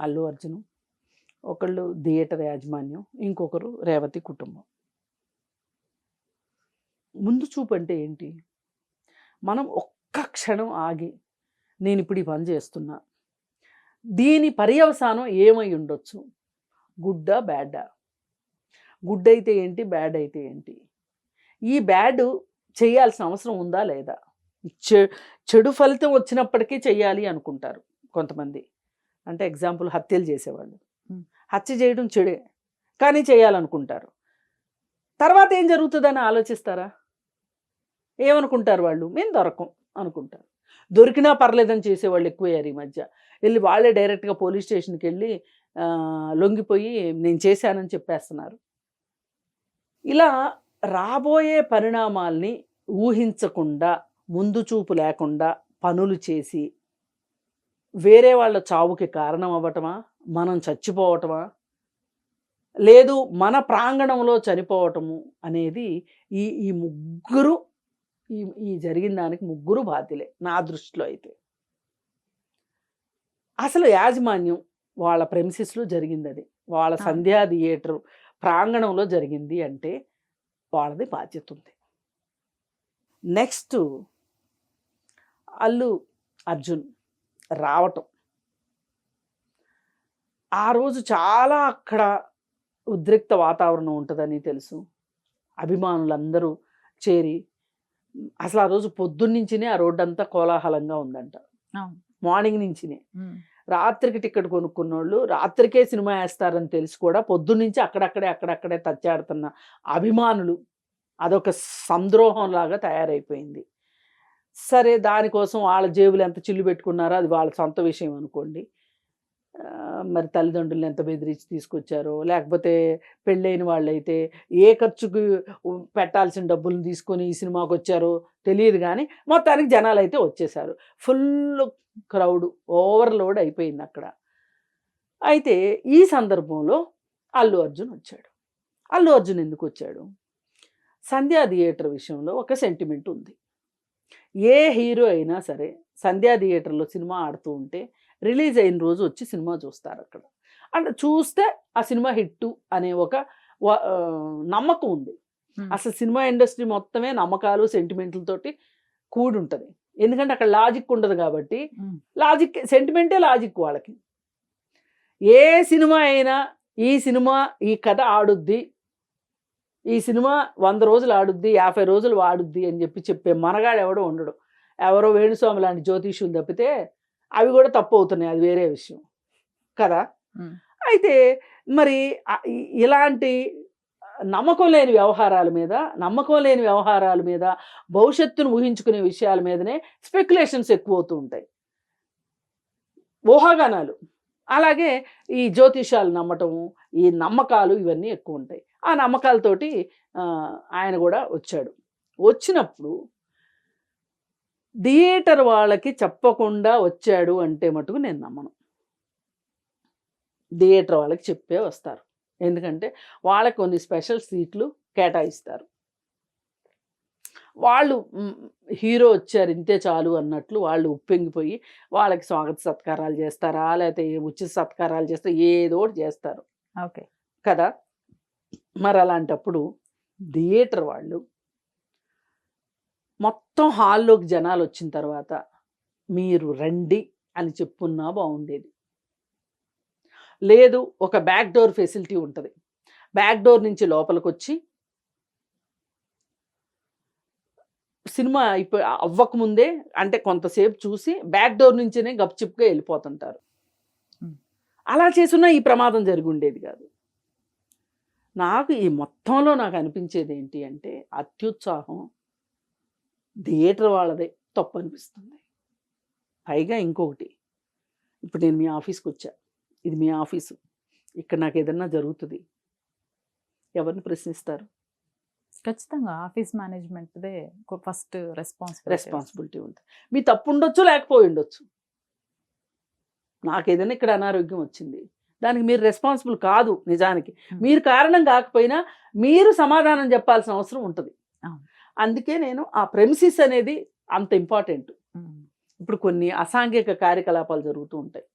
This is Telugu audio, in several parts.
అల్లు అర్జున్ ఒకళ్ళు థియేటర్ యాజమాన్యం ఇంకొకరు రేవతి కుటుంబం. ముందు చూపు అంటే ఏంటి? మనం ఒక్క క్షణం ఆగి నేను ఇప్పుడు ఈ పని చేస్తున్నా. దీని పర్యవసానం ఏమై ఉండొచ్చు? గుడ్డా బ్యాడా గుడ్ అయితే ఏంటి? బ్యాడ్ అయితే ఏంటి? ఈ బ్యాడ్ చేయాల్సిన అవసరం ఉందా లేదా? చె చెడు ఫలితం వచ్చినప్పటికీ చేయాలి అనుకుంటారు కొంతమంది. అంటే ఎగ్జాంపుల్ హత్యలు చేసేవాళ్ళు. హత్య చేయడం చెడే కానీ చేయాలనుకుంటారు. తర్వాత ఏం జరుగుతుందని ఆలోచిస్తారా? ఏమనుకుంటారు వాళ్ళు? మేము దొరకం అనుకుంటారు. దొరికినా పర్లేదని చేసేవాళ్ళు ఎక్కువయ్యారు ఈ మధ్య. వెళ్ళి వాళ్ళే డైరెక్ట్గా పోలీస్ స్టేషన్కి వెళ్ళి లొంగిపోయి నేను చేశానని చెప్పేస్తున్నారు. ఇలా రాబోయే పరిణామాల్ని ఊహించకుండా ముందు చూపు లేకుండా పనులు చేసి వేరే వాళ్ళ చావుకి కారణం అవ్వటమా మనం చచ్చిపోవటమా? లేదు మన ప్రాంగణంలో చనిపోవటము అనేది ఈ ఈ ముగ్గురు ఈ ఈ జరిగిన దానికి ముగ్గురు బాధ్యులే నా దృష్టిలో అయితే. అసలు యాజమాన్యం వాళ్ళ ప్రెమిసిస్లో జరిగింది అది వాళ్ళ. సంధ్యా థియేటర్ ప్రాంగణంలో జరిగింది అంటే వాళ్ళది బాధ్యత ఉంది. నెక్స్ట్ అల్లు అర్జున్. రావటం. ఆ రోజు చాలా అక్కడ ఉద్రిక్త వాతావరణం ఉంటుందని తెలుసు. అభిమానులందరూ చేరి అసలు ఆ రోజు పొద్దున్నుంచినే ఆ రోడ్డు అంతా కోలాహలంగా ఉందంట. మార్నింగ్ నుంచినే. రాత్రికి టికెట్ కొనుక్కున్న వాళ్ళు రాత్రికే సినిమా వేస్తారని తెలిసి కూడా పొద్దున్నుంచి అక్కడక్కడే అక్కడక్కడే తచ్చాడుతున్న అభిమానులు అదొక సంద్రోహం లాగా తయారైపోయింది. సరే దానికోసం వాళ్ళ జేబులు ఎంత చిల్లు పెట్టుకున్నారో అది వాళ్ళ సొంత విషయం అనుకోండి. మరి తల్లిదండ్రులు ఎంత బెదిరించి తీసుకొచ్చారో లేకపోతే పెళ్ళైన వాళ్ళైతే ఏ ఖర్చుకు పెట్టాల్సిన డబ్బులు తీసుకొని ఈ సినిమాకి వచ్చారో తెలియదు కానీ మొత్తానికి జనాలు అయితే వచ్చేసారు. ఫుల్ క్రౌడ్ ఓవర్లోడ్ అయిపోయింది అక్కడ. అయితే ఈ సందర్భంలో అల్లు అర్జున్ వచ్చాడు. అల్లు అర్జున్ ఎందుకు వచ్చాడు? సంధ్యా థియేటర్ విషయంలో ఒక సెంటిమెంట్ ఉంది. ఏ హీరో అయినా సరే సంధ్యా థియేటర్లో సినిమా ఆడుతూ ఉంటే రిలీజ్ అయిన రోజు వచ్చి సినిమా చూస్తారు అక్కడ అంటే చూస్తే ఆ సినిమా హిట్ అనే ఒక నమ్మకం ఉంది. అసలు సినిమా ఇండస్ట్రీ మొత్తమే నమ్మకాలు సెంటిమెంట్లతోటి కూడి ఉంటుంది ఎందుకంటే అక్కడ లాజిక్ ఉండదు కాబట్టి. లాజిక్ సెంటిమెంటే లాజిక్ వాళ్ళకి ఏ సినిమా అయినా ఈ సినిమా ఈ కథ ఆడుద్ది ఈ సినిమా వంద రోజులు ఆడుద్ది యాభై రోజులు ఆడుద్ది అని చెప్పి చెప్పే మనగాడు ఎవడో ఉండడు. ఎవరో వేణుస్వామి లాంటి జ్యోతిష్యులు తప్పితే అవి కూడా తప్పు అవుతున్నాయి అది వేరే విషయం. కదా. అయితే మరి ఇలాంటి నమ్మకం లేని వ్యవహారాల మీద నమ్మకం లేని వ్యవహారాల మీద భవిష్యత్తును ఊహించుకునే విషయాల మీదనే స్పెక్యులేషన్స్ ఎక్కువ అవుతూ ఉంటాయి. ఊహాగానాలు. అలాగే ఈ జ్యోతిషాలు నమ్మటము ఈ నమ్మకాలు ఇవన్నీ ఎక్కువ ఉంటాయి. ఆ నమ్మకాలతోటి ఆయన కూడా వచ్చాడు. వచ్చినప్పుడు థియేటర్ వాళ్ళకి చెప్పకుండా వచ్చాడు అంటే మటుకు నేను నమ్మను. థియేటర్ వాళ్ళకి చెప్పే వస్తారు. ఎందుకంటే వాళ్ళకి కొన్ని స్పెషల్ సీట్లు కేటాయిస్తారు. వాళ్ళు హీరో వచ్చారు ఇంతే చాలు అన్నట్లు వాళ్ళు ఉప్పెంగిపోయి వాళ్ళకి స్వాగత సత్కారాలు చేస్తారా? లేకపోతే ఉచిత సత్కారాలు చేస్తారా? ఏదో ఒకటి చేస్తారు. ఓకే. కదా? మరి అలాంటప్పుడు థియేటర్ వాళ్ళు మొత్తం హాల్లోకి జనాలు వచ్చిన తర్వాత మీరు రండి అని చెప్పున్నా బాగుండేది. లేదు ఒక బ్యాక్ డోర్ ఫెసిలిటీ ఉంటుంది. బ్యాక్ డోర్ నుంచి లోపలికి వచ్చి సినిమా అయిపోయి అవ్వకముందే అంటే కొంతసేపు చూసి బ్యాక్ డోర్ నుంచినే గప్చిప్గా వెళ్ళిపోతుంటారు. అలా చేసున్నా ఈ ప్రమాదం జరిగి ఉండేది కాదు. నాకు ఈ మొత్తంలో నాకు అనిపించేది ఏంటి అంటే అత్యుత్సాహం థియేటర్ వాళ్ళదే తప్పు అనిపిస్తుంది. పైగా ఇంకొకటి ఇప్పుడు నేను మీ ఆఫీస్కి వచ్చా. ఇది మీ ఆఫీసు. ఇక్కడ నాకు ఏదన్నా జరుగుతుంది. ఎవరిని ప్రశ్నిస్తారు? ఖచ్చితంగా ఆఫీస్ మేనేజ్మెంట్దే ఫస్ట్ రెస్పాన్స్ రెస్పాన్సిబిలిటీ ఉంటుంది. మీ తప్పు ఉండొచ్చు లేకపోయి ఉండొచ్చు. నాకు ఏదైనా ఇక్కడ అనారోగ్యం వచ్చింది. దానికి మీరు రెస్పాన్సిబుల్ కాదు నిజానికి. మీరు కారణం కాకపోయినా మీరు సమాధానం చెప్పాల్సిన అవసరం ఉంటుంది. అందుకే నేను ఆ ప్రెమిసిస్ అనేది అంత ఇంపార్టెంట్ ఇప్పుడు కొన్ని అసాంఘిక కార్యకలాపాలు జరుగుతూ ఉంటాయి.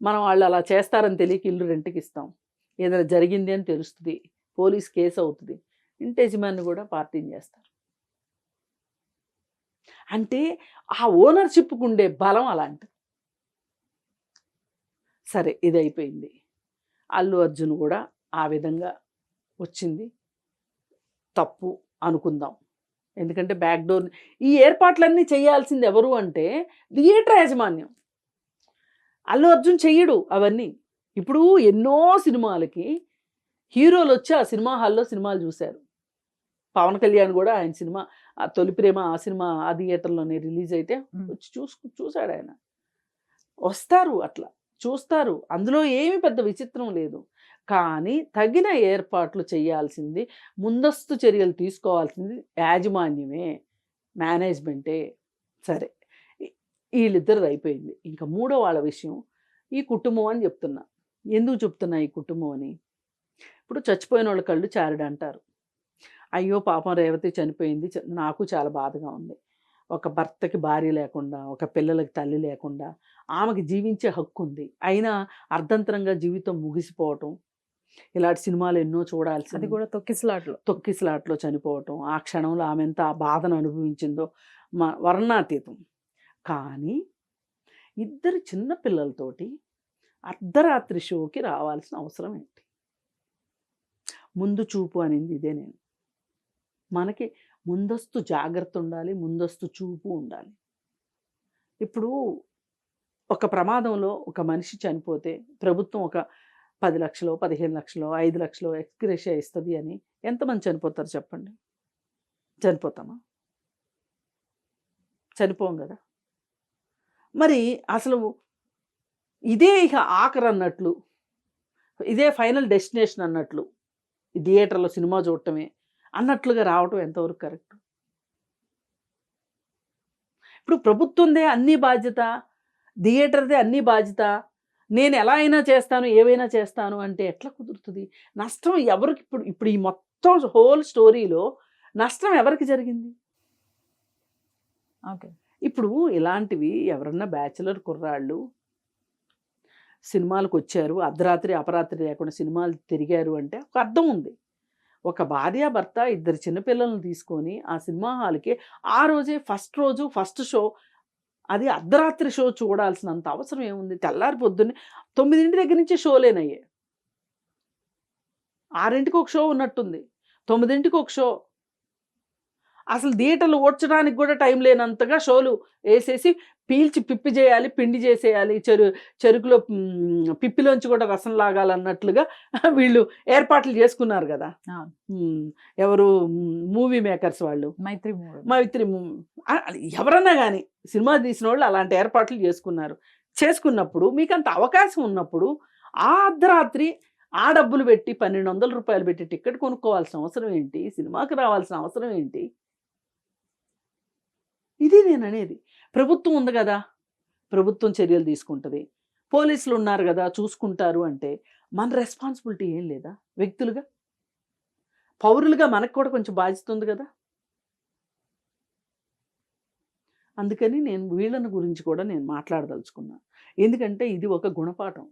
మనం వాళ్ళు అలా చేస్తారని తెలియక ఇల్లు రెంట్కి ఇస్తాం. ఏదైనా జరిగింది అని తెలుస్తుంది. పోలీస్ కేసు అవుతుంది. ఇంటి యజమాని కూడా పార్టీని చేస్తారు. అంటే ఆ ఓనర్షిప్కి ఉండే బలం అలాంటిది. సరే ఇది అయిపోయింది అల్లు అర్జున్ కూడా ఆ విధంగా వచ్చింది. తప్పు అనుకుందాం. ఎందుకంటే బ్యాక్ డోర్ ఈ ఏర్పాట్లన్నీ చేయాల్సింది ఎవరు అంటే థియేటర్ యాజమాన్యం. అల్లు అర్జున్ చెయ్యడు అవన్నీ. ఇప్పుడు ఎన్నో సినిమాలకి హీరోలు వచ్చి ఆ సినిమా హాల్లో సినిమాలు చూశారు. పవన్ కళ్యాణ్ కూడా ఆయన సినిమా ఆ తొలి ప్రేమ ఆ సినిమా ఆ థియేటర్లోనే రిలీజ్ అయితే. వచ్చి చూసు చూశాడు ఆయన వస్తారు అట్లా. చూస్తారు. అందులో ఏమి పెద్ద విచిత్రం లేదు. కానీ తగిన ఏర్పాట్లు చేయాల్సింది ముందస్తు చర్యలు తీసుకోవాల్సింది యాజమాన్యమే మేనేజ్మెంటే. సరే. వీళ్ళిద్దరిది అయిపోయింది. ఇంకా మూడో వాళ్ళ విషయం ఈ కుటుంబం అని చెప్తున్నా. ఎందుకు చెప్తున్నా ఈ కుటుంబం అని? ఇప్పుడు చచ్చిపోయిన వాళ్ళ కళ్ళు చారడు అంటారు అయ్యో పాపం రేవతి చనిపోయింది నాకు చాలా బాధగా ఉంది. ఒక భర్తకి భార్య లేకుండా ఒక పిల్లలకి తల్లి లేకుండా ఆమెకి జీవించే హక్కు ఉంది అయినా అర్ధంతరంగా జీవితం ముగిసిపోవటం ఇలాంటి సినిమాలు ఎన్నో చూడాల్సి అది కూడా తొక్కిసలాట్లు. తొక్కిసలాట్లో చనిపోవటం ఆ క్షణంలో ఆమె ఎంత ఆ బాధను అనుభవించిందో మా వర్ణాతీతం. కానీ ఇద్దరు చిన్న పిల్లలతోటి అర్ధరాత్రి షోకి రావాల్సిన అవసరం ఏంటి? ముందు చూపు అనింది ఇదే నేను. మనకి ముందస్తు జాగ్రత్త ఉండాలి ముందస్తు చూపు ఉండాలి. ఇప్పుడు ఒక ప్రమాదంలో ఒక మనిషి చనిపోతే ప్రభుత్వం ఒక పది లక్షలు పదిహేను లక్షలు ఐదు లక్షలు ఎక్స్గ్రేషియా ఇస్తుంది అని ఎంతమంది చనిపోతారు చెప్పండి? చనిపోతామా? చనిపోం కదా. మరి అసలు ఇదే ఇక ఆఖరు అన్నట్లు ఇదే ఫైనల్ డెస్టినేషన్ అన్నట్లు ఈ థియేటర్లో సినిమా చూడటమే అన్నట్లుగా రావటం ఎంతవరకు కరెక్ట్? ఇప్పుడు ప్రభుత్వందే అన్ని బాధ్యత థియేటర్దే అన్ని బాధ్యత. నేను ఎలా అయినా చేస్తాను ఏవైనా చేస్తాను అంటే ఎట్లా కుదురుతుంది? నష్టం ఎవరికి ఇప్పుడు ఇప్పుడు ఈ మొత్తం హోల్ స్టోరీలో నష్టం ఎవరికి జరిగింది? ఓకే. ఇప్పుడు ఇలాంటివి ఎవరన్నా బ్యాచిలర్ కుర్రాళ్ళు సినిమాలకు వచ్చారు అర్ధరాత్రి అపరాత్రి లేకుండా సినిమాలు తిరిగారు అంటే ఒక అర్థం ఉంది. ఒక భార్య భర్త ఇద్దరు చిన్నపిల్లలను తీసుకొని ఆ సినిమా హాల్కి ఆ రోజే ఫస్ట్ రోజు ఫస్ట్ షో అది అర్ధరాత్రి షో చూడాల్సినంత అవసరం ఏముంది? తెల్లారి పొద్దున్నే తొమ్మిదింటి దగ్గర నుంచి షోలేనయ్యే. ఆరింటికి ఒక షో ఉన్నట్టుంది. తొమ్మిదింటికి ఒక షో. అసలు థియేటర్లు ఓడ్చడానికి కూడా టైం లేనంతగా షోలు వేసేసి పీల్చి పిప్పి చేయాలి పిండి చేసేయాలి చెరు చెరుకులో పిప్పిలోంచి కూడా రసం లాగాలన్నట్లుగా వీళ్ళు ఏర్పాట్లు చేసుకున్నారు కదా. ఎవరు మూవీ మేకర్స్ వాళ్ళు. మైత్రి మైత్రి ఎవరన్నా కానీ సినిమా తీసిన వాళ్ళు అలాంటి ఏర్పాట్లు చేసుకున్నారు. చేసుకున్నప్పుడు మీకు అంత అవకాశం ఉన్నప్పుడు ఆ అర్ధరాత్రి ఆ డబ్బులు పెట్టి పన్నెండు వందల రూపాయలు పెట్టి టికెట్ కొనుక్కోవాల్సిన అవసరం ఏంటి? సినిమాకి రావాల్సిన అవసరం ఏంటి? ఇది నేను అనేది. ప్రభుత్వం ఉంది కదా. ప్రభుత్వం చర్యలు తీసుకుంటుంది. పోలీసులు ఉన్నారు కదా చూసుకుంటారు అంటే మన రెస్పాన్సిబిలిటీ ఏం లేదా? వ్యక్తులుగా? పౌరులుగా మనకు కూడా కొంచెం బాధ్యత ఉంది కదా. అందుకని నేను వీళ్ళని గురించి కూడా నేను మాట్లాడదలుచుకున్నాను ఎందుకంటే ఇది ఒక గుణపాఠం.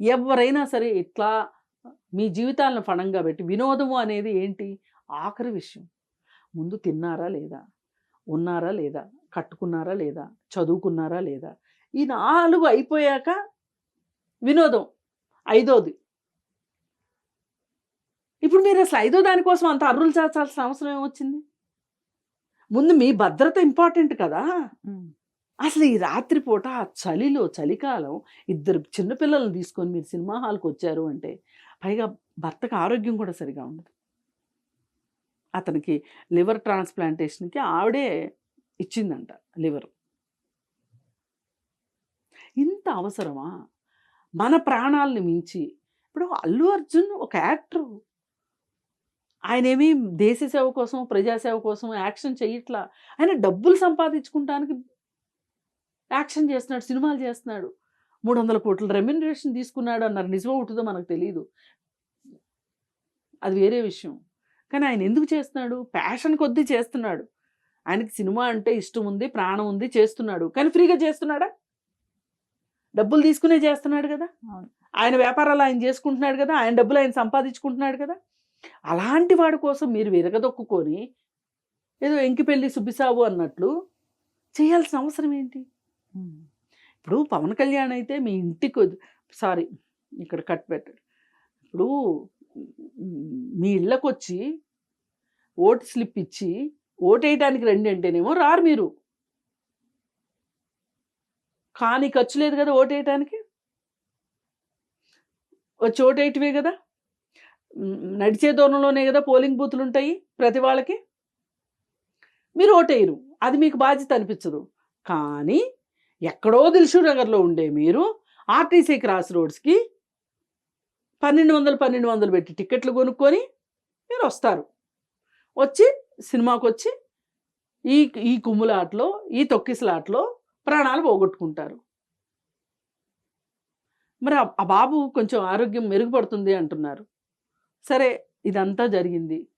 ఎవరైనా సరే ఇట్లా మీ జీవితాలను ఫణంగా పెట్టి వినోదము అనేది ఏంటి? ఆఖరి విషయం. ముందు తిన్నారా లేదా? ఉన్నారా లేదా? కట్టుకున్నారా లేదా? చదువుకున్నారా లేదా? ఈ నాలుగు అయిపోయాక వినోదం ఐదోది. ఇప్పుడు మీరు అసలు ఐదో దానికోసం అంత అర్రులు చేర్చాల్సిన అవసరం ఏమొచ్చింది? ముందు మీ భద్రత ఇంపార్టెంట్ కదా. అసలు ఈ రాత్రిపూట ఆ చలిలో చలికాలం ఇద్దరు చిన్నపిల్లల్ని తీసుకొని మీరు సినిమా హాల్కి వచ్చారు అంటే పైగా భర్తకు ఆరోగ్యం కూడా సరిగా ఉండదు. అతనికి లివర్ ట్రాన్స్ప్లాంటేషన్కి ఆవిడే ఇచ్చిందంట లివర్. ఇంత అవసరమా? మన ప్రాణాలని మించి. ఇప్పుడు అల్లు అర్జున్ ఒక యాక్టర్. ఆయన దేశ సేవ కోసం ప్రజాసేవ కోసం యాక్షన్ చేయట్లా ఆయన డబ్బులు సంపాదించుకుంటానికి యాక్షన్ చేస్తున్నాడు సినిమాలు చేస్తున్నాడు. మూడు వందల కోట్ల రెమ్యునరేషన్ తీసుకున్నాడు అన్నారు. నిజమో ఉంటుందో మనకు తెలియదు అది వేరే విషయం. కానీ ఆయన ఎందుకు చేస్తున్నాడు? ప్యాషన్ కొద్దీ చేస్తున్నాడు. ఆయనకి సినిమా అంటే ఇష్టం ఉంది ప్రాణం ఉంది చేస్తున్నాడు. కానీ ఫ్రీగా చేస్తున్నాడా? డబ్బులు తీసుకునే చేస్తున్నాడు కదా. ఆయన వ్యాపారాలు ఆయన చేసుకుంటున్నాడు కదా ఆయన డబ్బులు ఆయన సంపాదించుకుంటున్నాడు కదా. అలాంటి వాడి కోసం మీరు విరగదొక్కుకొని ఏదో ఎంకిపెళ్ళి సుబ్బిసాబు అన్నట్లు చేయాల్సిన అవసరం ఏంటి. ఇప్పుడు పవన్ కళ్యాణ్ అయితే మీ ఇంటికి సారీ ఇక్కడ కట్ పెట్టాడు. ఇప్పుడు మ్, మీ ఇళ్ళకి వచ్చి ఓటు స్లిప్ ఇచ్చి ఓటేయటానికి రండి అంటేనేమో రారు మీరు. కానీ ఖర్చు లేదు కదా ఓటేయటానికి? వేయటానికి వచ్చి ఓటేయటమే కదా? నడిచే దూరంలోనే కదా పోలింగ్ బూతులు ఉంటాయి ప్రతి వాళ్ళకి? మీరు ఓటేయరు. అది మీకు బాధ్యత అనిపించదు. కానీ ఎక్కడో దిల్షు నగర్లో ఉండే మీరు ఆర్టీసీ క్రాస్ రోడ్స్కి పన్నెండు వందలు పన్నెండు వందలు పెట్టి టికెట్లు కొనుక్కొని మీరు వస్తారు. వచ్చి సినిమాకి వచ్చి ఈ ఈ కుమ్ములాటలో ఈ తొక్కిసలాటలో ప్రాణాలు పోగొట్టుకుంటారు. మరి ఆ- ఆ బాబు కొంచెం ఆరోగ్యం మెరుగుపడుతుంది అంటున్నారు. సరే ఇదంతా జరిగింది.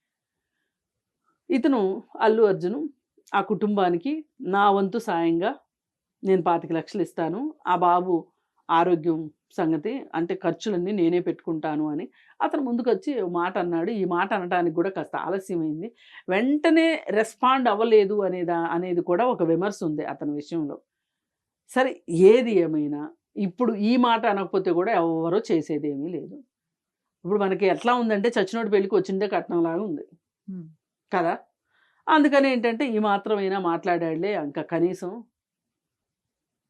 ఇతను అల్లు అర్జును ఆ కుటుంబానికి నా వంతు సాయంగా నేను పాతిక లక్షలు ఇస్తాను. ఆ బాబు ఆరోగ్యం సంగతి అంటే ఖర్చులన్నీ నేనే పెట్టుకుంటాను అని అతను ముందుకు వచ్చి మాట అన్నాడు ఈ మాట అనడానికి కూడా కాస్త ఆలస్యమైంది. వెంటనే రెస్పాండ్ అవ్వలేదు అనేదా అనేది కూడా ఒక విమర్శ ఉంది అతని విషయంలో. సరే ఏది ఏమైనా ఇప్పుడు ఈ మాట అనకపోతే కూడా ఎవరో చేసేది ఏమీ లేదు. ఇప్పుడు మనకి ఎట్లా ఉందంటే చచ్చినోడి పెళ్ళికి వచ్చిందే కట్నంలాగా ఉంది. కదా? అందుకని ఏంటంటే ఈ మాత్రమైనా మాట్లాడాడులే ఇంకా కనీసం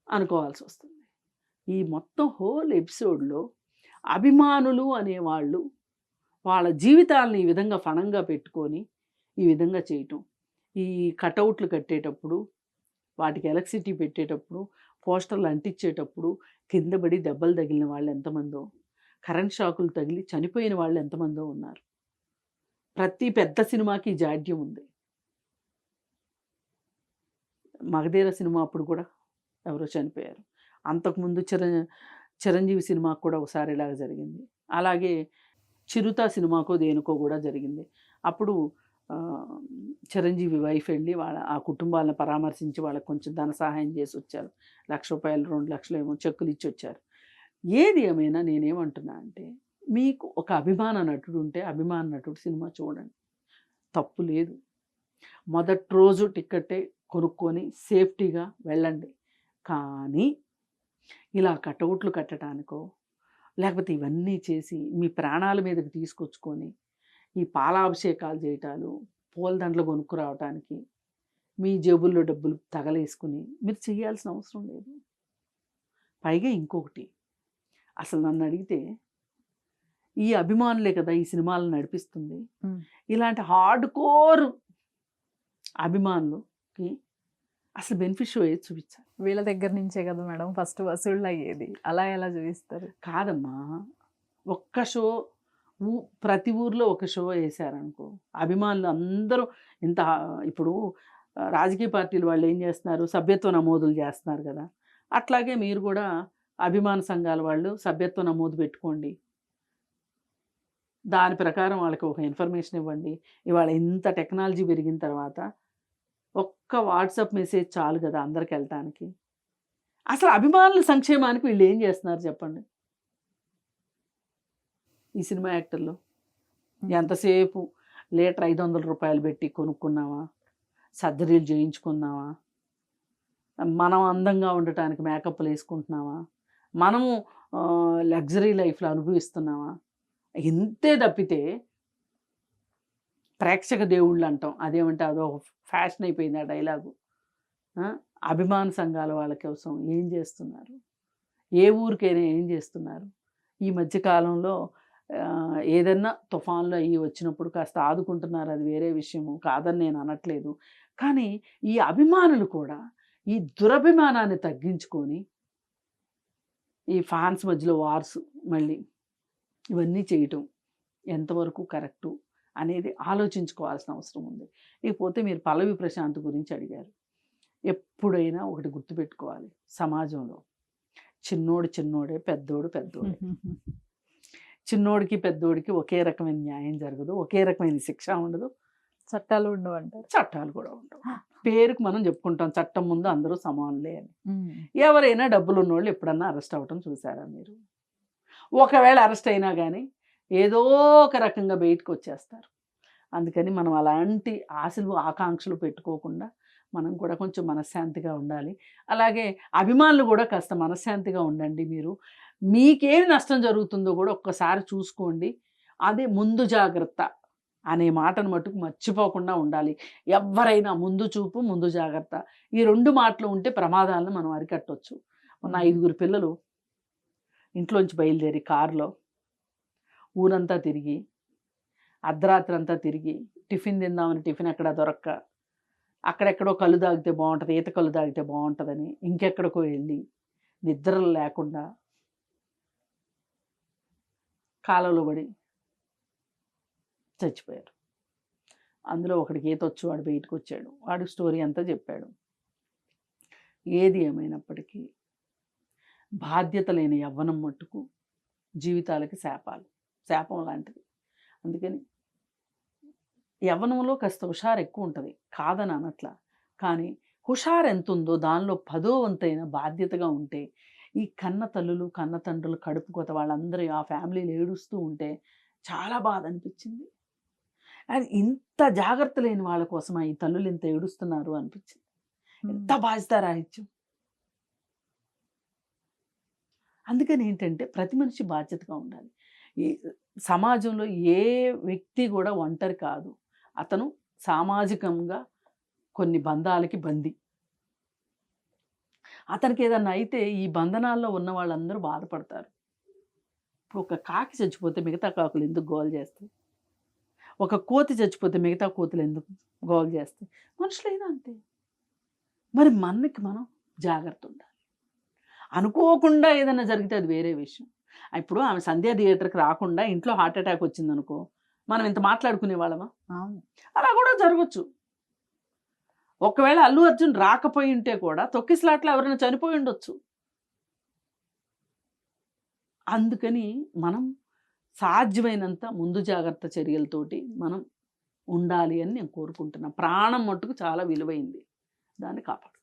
అనుకోవాల్సి వస్తుంది. ఈ మొత్తం హోల్ ఎపిసోడ్లో అభిమానులు అనేవాళ్ళు వాళ్ళ జీవితాలను ఈ విధంగా ఫణంగా పెట్టుకొని ఈ విధంగా చేయటం. ఈ కటౌట్లు కట్టేటప్పుడు వాటికి ఎలక్ట్రిసిటీ పెట్టేటప్పుడు పోస్టర్లు అంటించేటప్పుడు కింద పడి దెబ్బలు తగిలిన వాళ్ళు ఎంతమందో కరెంట్ షాకులు తగిలి చనిపోయిన వాళ్ళు ఎంతమందో ఉన్నారు. ప్రతి పెద్ద సినిమాకి జాడ్యం ఉంది. మగధీర సినిమా అప్పుడు కూడా ఎవరో చనిపోయారు. అంతకుముందు చిర చిరంజీవి సినిమాకు కూడా ఒకసారి ఇలాగ జరిగింది. అలాగే చిరుత సినిమాకో దేనికో కూడా జరిగింది. అప్పుడు చిరంజీవి వైఫ్ వెళ్ళి వాళ్ళ ఆ కుటుంబాలను పరామర్శించి వాళ్ళకి కొంచెం ధన సహాయం చేసి వచ్చారు. లక్ష రూపాయలు రెండు లక్షలు ఏమో చెక్కులు ఇచ్చి వచ్చారు. ఏది ఏమైనా నేనేమంటున్నా అంటే మీకు ఒక అభిమాన నటుడు ఉంటే అభిమాన నటుడు సినిమా చూడండి. తప్పు లేదు. మొదటి రోజు టిక్కెట్టే కొనుక్కొని సేఫ్టీగా వెళ్ళండి. కానీ ఇలా కటౌట్లు కట్టడానికో లేకపోతే ఇవన్నీ చేసి మీ ప్రాణాల మీదకి తీసుకొచ్చుకొని ఈ పాలాభిషేకాలు చేయటాలు పూలదండలు కొనుక్కురావటానికి మీ జేబుల్లో డబ్బులు తగలేసుకుని మీరు చేయాల్సిన అవసరం లేదు పైగా ఇంకొకటి అసలు నన్ను అడిగితే ఈ అభిమానులే కదా ఈ సినిమాలను నడిపిస్తుంది. ఇలాంటి హార్డ్ కోర్ అభిమానులకి అసలు బెనిఫిట్ షో ఏది చూపించాలి వీళ్ళ దగ్గర నుంచే కదా మేడం ఫస్ట్ వసూళ్ళు అయ్యేది. అలా ఎలా చూపిస్తారు? కాదమ్మా. ఒక్క షో ఊ- ప్రతి ఊర్లో ఒక షో వేశారనుకో అభిమానులు అందరూ ఇంత ఇప్పుడు రాజకీయ పార్టీలు వాళ్ళు ఏం చేస్తున్నారు? సభ్యత్వ నమోదులు చేస్తున్నారు కదా. అట్లాగే మీరు కూడా అభిమాన సంఘాల వాళ్ళు సభ్యత్వ నమోదు పెట్టుకోండి. దాని ప్రకారం వాళ్ళకి ఒక ఇన్ఫర్మేషన్ ఇవ్వండి. ఇవాళ ఇంత టెక్నాలజీ పెరిగిన తర్వాత ఒక్క వాట్సాప్ మెసేజ్ చాలు కదా అందరికి వెళ్ళటానికి అసలు అభిమానుల సంక్షేమానికి వీళ్ళు ఏం చేస్తున్నారు చెప్పండి? ఈ సినిమా యాక్టర్లు. ఎంతసేపు లీటర్ ఐదు వందల రూపాయలు పెట్టి కొనుక్కున్నావా? సర్జరీలు చేయించుకున్నావా? మనం అందంగా ఉండటానికి మేకప్లు వేసుకుంటున్నావా? మనము లగ్జరీ లైఫ్లో అనుభవిస్తున్నావా? ఇంతే తప్పితే ప్రేక్షక దేవుళ్ళు అంటాం. అదేమంటే అదో ఫ్యాషన్ అయిపోయింది ఆ డైలాగు. అభిమాన సంఘాల వాళ్ళ కోసం ఏం చేస్తున్నారు? ఏ ఊరికైనా ఏం చేస్తున్నారు? ఈ మధ్యకాలంలో ఏదన్నా తుఫాన్లు అవి వచ్చినప్పుడు కాస్త ఆదుకుంటున్నారు. అది వేరే విషయము. కాదని నేను అనట్లేదు. కానీ ఈ అభిమానులు కూడా ఈ దురభిమానాన్ని తగ్గించుకొని ఈ ఫ్యాన్స్ మధ్యలో వార్స్ మళ్ళీ ఇవన్నీ చేయటం ఎంతవరకు కరెక్టు? అనేది ఆలోచించుకోవాల్సిన అవసరం ఉంది. ఇకపోతే మీరు పల్లవి ప్రశాంత్ గురించి అడిగారు. ఎప్పుడైనా ఒకటి గుర్తుపెట్టుకోవాలి సమాజంలో. చిన్నోడు చిన్నోడే పెద్దోడు పెద్దోడే. చిన్నోడికి పెద్దోడికి ఒకే రకమైన న్యాయం జరగదు ఒకే రకమైన శిక్ష ఉండదు. చట్టాలు ఉండవు అంటారు. చట్టాలు కూడా ఉండవు. పేరుకు మనం చెప్పుకుంటాం చట్టం ముందు అందరూ సమానులే అని. ఎవరైనా డబ్బులు ఉన్నోళ్ళు ఎప్పుడన్నా అరెస్ట్ అవ్వటం చూసారా మీరు? ఒకవేళ అరెస్ట్ అయినా కానీ ఏదో ఒక రకంగా బయటకు వచ్చేస్తారు అందుకని మనం అలాంటి ఆశలు ఆకాంక్షలు పెట్టుకోకుండా మనం కూడా కొంచెం మనశ్శాంతిగా ఉండాలి. అలాగే అభిమానులు కూడా కాస్త మనశ్శాంతిగా ఉండండి మీరు. మీకేమి నష్టం జరుగుతుందో కూడా ఒక్కసారి చూసుకోండి. అదే ముందు జాగ్రత్త అనే మాటను మటుకు మర్చిపోకుండా ఉండాలి. ఎవరైనా ముందు చూపు ముందు జాగ్రత్త. ఈ రెండు మాటలు ఉంటే ప్రమాదాలను మనం అరికట్టవచ్చు మొన్న ఐదుగురు పిల్లలు ఇంట్లోంచి బయలుదేరి కారులో ఊరంతా తిరిగి అర్ధరాత్రి అంతా తిరిగి టిఫిన్ తిందామని టిఫిన్ ఎక్కడ దొరక్క అక్కడెక్కడో కళ్ళు తాగితే బాగుంటుంది ఈత కళ్ళు తాగితే బాగుంటుందని ఇంకెక్కడికో వెళ్ళి నిద్రలు లేకుండా కాలంలో పడి చచ్చిపోయారు. అందులో ఒకడికి ఈత వచ్చు వాడు బయటకు వచ్చాడు. వాడు స్టోరీ అంతా చెప్పాడు. ఏది ఏమైనప్పటికీ బాధ్యత లేని యవ్వనం మట్టుకు జీవితాలకి శాపాలు. శాపం లాంటిది. అందుకని యవ్వనంలో కాస్త హుషారు ఎక్కువ ఉంటుంది. కాదని అనట్లా. కానీ హుషారు ఎంత ఉందో దానిలో పదో వంతైన బాధ్యతగా ఉంటే ఈ కన్న తల్లులు కన్న తండ్రులు కడుపు కొత్త వాళ్ళందరూ ఆ ఫ్యామిలీలు ఏడుస్తూ ఉంటే చాలా బాధ అనిపించింది. అది ఇంత జాగ్రత్త లేని వాళ్ళ కోసం ఈ తల్లులు ఇంత ఏడుస్తున్నారు అనిపించింది. ఎంత బాధ్యత రాహిత్యం అందుకని ఏంటంటే ప్రతి మనిషి బాధ్యతగా ఉండాలి. ఈ సమాజంలో ఏ వ్యక్తి కూడా ఒంటరి కాదు. అతను సామాజికంగా కొన్ని బంధాలకి బంది అతనికి ఏదన్నా అయితే ఈ బంధనాల్లో ఉన్న వాళ్ళందరూ బాధపడతారు. ఇప్పుడు ఒక కాకి చచ్చిపోతే మిగతా కాకులు ఎందుకు గోల్ చేస్తాయి? ఒక కోతి చచ్చిపోతే మిగతా కోతులు ఎందుకు గోల్ చేస్తాయి? మనుషులైనా అంతే. మరి మనకి మనం జాగ్రత్త ఉండాలి. అనుకోకుండా ఏదైనా జరిగితే అది వేరే విషయం. ఇప్పుడు ఆమె సంధ్యా థియేటర్కి రాకుండా ఇంట్లో హార్ట్ అటాక్ వచ్చింది అనుకో మనం ఇంత మాట్లాడుకునే వాళ్ళమా? అలా కూడా జరగచ్చు. ఒకవేళ అల్లు అర్జున్ రాకపోయి ఉంటే కూడా తొక్కిసలాట్లో ఎవరైనా చనిపోయి ఉండొచ్చు. అందుకని మనం సాధ్యమైనంత ముందు జాగ్రత్త చర్యలతోటి మనం ఉండాలి అని నేను కోరుకుంటున్నా. ప్రాణం మట్టుకు చాలా విలువైంది. దాన్ని కాపాడు.